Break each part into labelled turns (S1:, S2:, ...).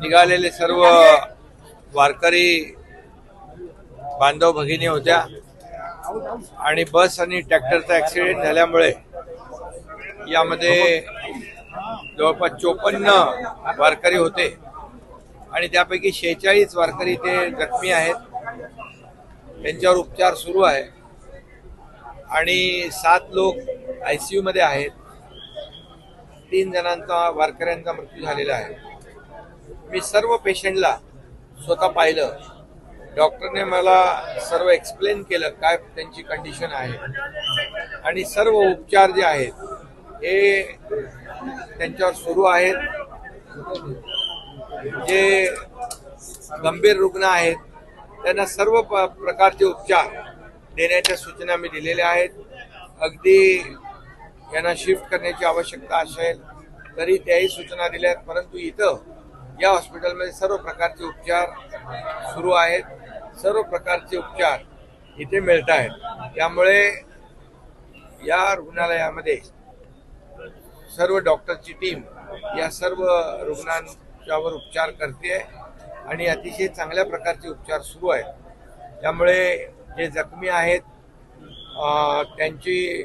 S1: निघालेले सर्व वारकरी बांधव भगिनी होत्या. आणि बस आणि ट्रॅक्टरचा ऍक्सिडेंट झाल्यामुळे यामध्ये जवळपास चोपन्न वारकरी होते. आणि त्यापैकी शेहेचाळीस वारकरी ते जखमी आहेत. त्यांच्यावर उपचार सुरू आहे. आणि सात लोक आय सी यूमध्ये आहेत. तीन जणांचा वारकऱ्यांचा मृत्यू झालेला आहे. मी सर्व पेशंटला स्वतः पाहिलं. डॉक्टरने मला सर्व एक्सप्लेन केलं काय त्यांची कंडिशन आहे. आणि सर्व उपचार जे आहेत हे त्यांच्यावर सुरू आहेत. जे गंभीर रुग्ण आहेत त्यांना सर्व प- प्रकारचे उपचार देण्याच्या सूचना मी दिलेल्या आहेत. अगदी यांना शिफ्ट करण्याची आवश्यकता असेल तरी त्याही सूचना दिल्या आहेत परंतु इथं या हॉस्पिटलमध्ये सर्व प्रकारचे उपचार सुरू आहेत. सर्व प्रकारचे उपचार इथे मिळत आहेत. त्यामुळे या रुग्णालयामध्ये सर्व डॉक्टरची टीम या सर्व रुग्णांच्यावर उपचार करते आणि अतिशय चांगल्या प्रकारचे उपचार सुरू आहेत. त्यामुळे जे जखमी आहेत त्यांची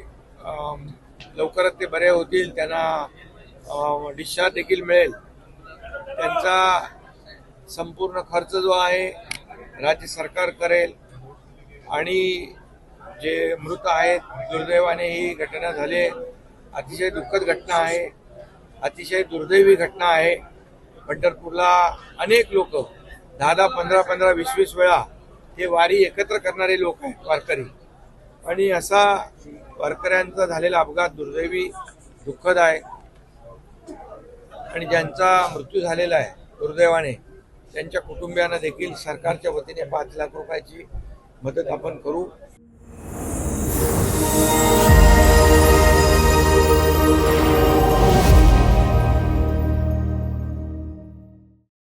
S1: लवकरच ते बरे होतील त्यांना डिस्चार्ज देखील मिळेल. त्यांचा संपूर्ण खर्च जो आहे राज्य सरकार करेल आणि जे मृत आहेत दुर्दैवाने ही घटना झाली आहे. अतिशय दुःखद घटना आहे. अतिशय दुर्दैवी घटना आहे. पंढरपूरला अनेक लोक दहा दहा पंधरा पंधरा वीस वीस वेळा हे वारी एकत्र करणारे लोक आहेत वारकरी. आणि असा वारकऱ्यांचा झालेला अपघात दुर्दैवी दुःखद आहे. आणि ज्यांचा मृत्यू झालेला आहे दुर्दैवाने त्यांच्या कुटुंबियांना देखील सरकारच्या वतीने पाच लाख रुपयाची मदत आपण करू.